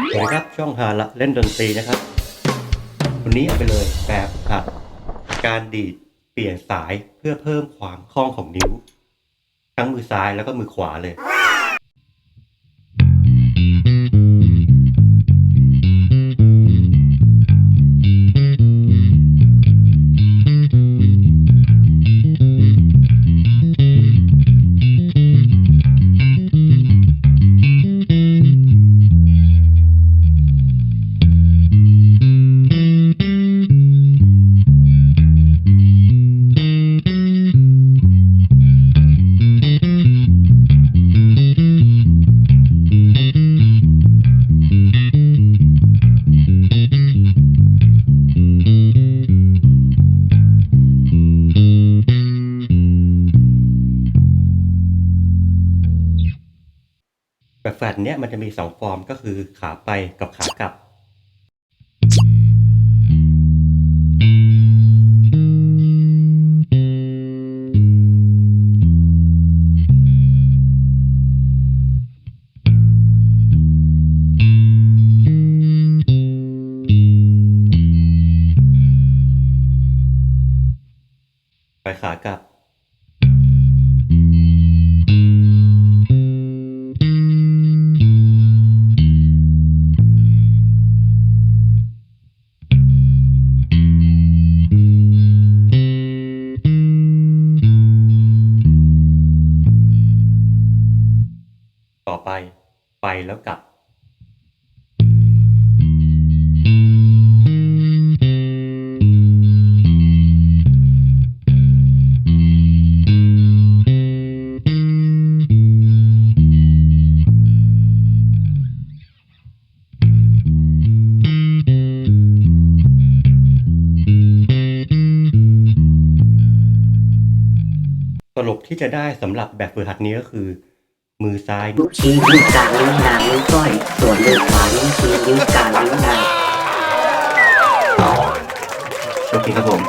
สวัสดีครับช่องฮาละเล่นดนตรีนะครับ วันนี้เอาไปเลยแบบหัดการดีดเปลี่ยนสายเพื่อเพิ่มความคล่องของนิ้ว ทั้งมือซ้ายแล้วก็มือขวาเลย แบบแฟลตเนี้ยมันจะมีสองฟอร์มก็คือขาไปกับขากลับ ไปขากลับ ต่อไป ไปแล้วกลับ สรุปที่จะได้สำหรับแบบฝึกหัดนี้ก็คือ มือซ้าย นิ้วชี้นิ้วกลางนิ้วนางนิ้วก้อย ส่วนมือขวานิ้วชี้นิ้วกลางนิ้วนางโอเคครับผม